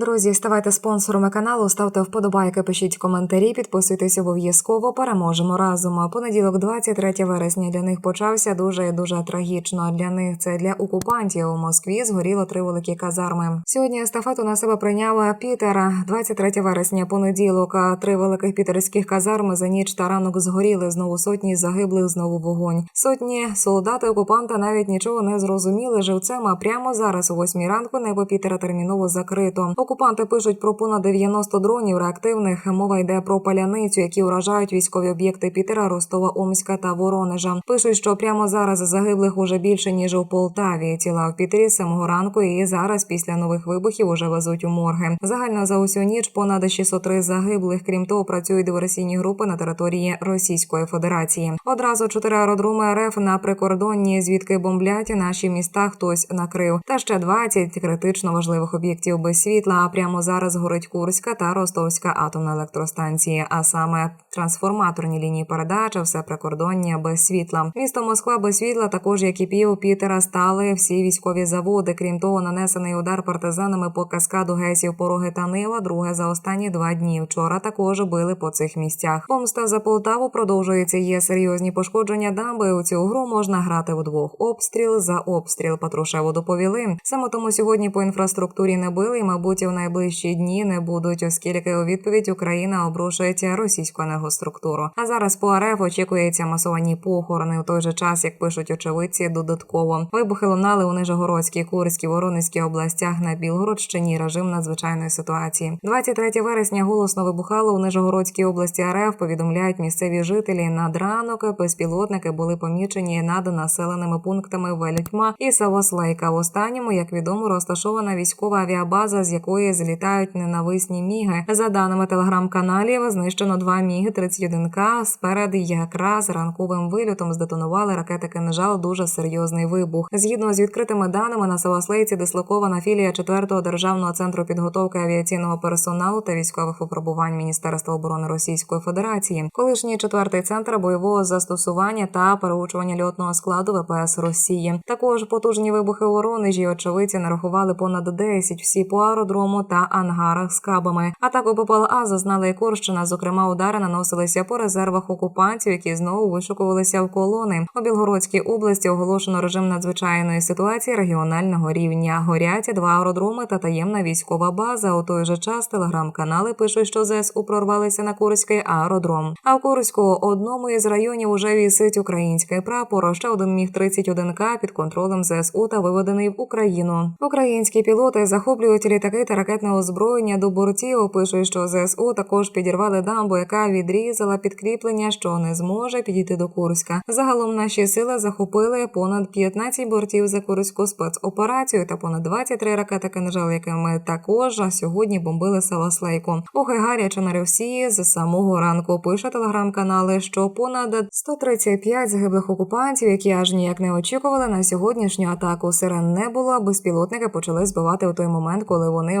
Друзі, ставайте спонсорами каналу, ставте вподобайки, пишіть коментарі, підписуйтесь обов'язково. Переможемо разом. Понеділок, 23 вересня, для них почався дуже дуже трагічно. Для них це для окупантів у Москві згоріло три великі казарми. Сьогодні естафету на себе прийняла Пітера. 23 вересня, понеділок. Три великих пітерських казарми за ніч та ранок згоріли. Знову сотні загиблих, знову вогонь. Сотні солдати окупанта навіть нічого не зрозуміли живцем. А прямо зараз, о 8 ранку, небо Пітера терміново закрито. Окупанти пишуть про понад 90 дронів реактивних. Мова йде про паляницю, які уражають військові об'єкти Пітера, Ростова, Омська та Воронежа. Пишуть, що прямо зараз загиблих уже більше ніж у Полтаві. Тіла в Пітері з самого ранку і зараз після нових вибухів уже везуть у морги. Загально за усю ніч понад 603 загиблих. Крім того, працюють диверсійні групи на території Російської Федерації. Одразу чотири аеродроми РФ на прикордонні, звідки бомблять наші міста. Хтось накрив. Та ще 20 критично важливих об'єктів без світла. А прямо зараз горить Курська та Ростовська атомна електростанції, а саме трансформаторні лінії передачі, все прикордоння без світла. Місто Москва без світла, також як і пів Пітера, стали всі військові заводи. Крім того, нанесений удар партизанами по каскаду гесів Пороги та Нива. Друге за останні два дні. Вчора також били по цих місцях. Помста за Полтаву продовжується. Є серйозні пошкодження дамби. У цю гру можна грати вдвох. Обстріл за обстріл. Патрушеву доповіли. Саме тому сьогодні по інфраструктурі не били, і мабуть, в найближчі дні не будуть, оскільки у відповідь Україна обрушується російську енергоструктуру. А зараз по РФ очікується масовані похорони у той же час, як пишуть очевидці, додатково вибухи лунали у Нижегородській, Курській, Воронезькій областях на Білгородщині. Режим надзвичайної ситуації. 23 вересня голосно вибухало у Нижегородській області РФ. Повідомляють місцеві жителі. Над ранок безпілотники були помічені над населеними пунктами Велітьма і Савослейка. В останньому, як відомо, розташована військова авіабаза, з якої злітають ненависні міги. За даними телеграм-каналів, знищено два міги 31 к Спереду якраз ранковим вильотом здетонували ракети кинжал. Дуже серйозний вибух. Згідно з відкритими даними на Савослейці дислокована філія 4-го державного центру підготовки авіаційного персоналу та військових випробувань Міністерства оборони Російської Федерації. Колишній четвертий центр бойового застосування та переучування льотного складу ВПС Росії. Також потужні вибухи у Воронежі. Очевидці нарахували понад 10 всі по аеродрому та ангарах з кабами. Атаку ППЛА зазнала і Курщина. Зокрема, удари наносилися по резервах окупантів, які знову вишукувалися в колони. У Білгородській області оголошено режим надзвичайної ситуації регіонального рівня. Горять два аеродроми та таємна військова база. У той же час телеграм-канали пишуть, що ЗСУ прорвалися на Курський аеродром. А в Курську одному із районів уже вісить український прапор. Ще один міг 31 к під контролем ЗСУ та виведений в Україну. Українські пілоти захоплюють літаки та ракетне озброєння до бортів. Пишуть, що ЗСУ також підірвали дамбу, яка відрізала підкріплення, що не зможе підійти до Курська. Загалом наші сили захопили понад 15 бортів за курську спецоперацію та понад 23 ракети кинжал, якими також сьогодні бомбили Саваслейку. Ох, і гаряче на Росії з самого ранку. Пише телеграм-канали, що понад 135 загиблих окупантів, які аж ніяк не очікували на сьогоднішню атаку. Сирен не було. Безпілотники почали збивати у той момент, коли вони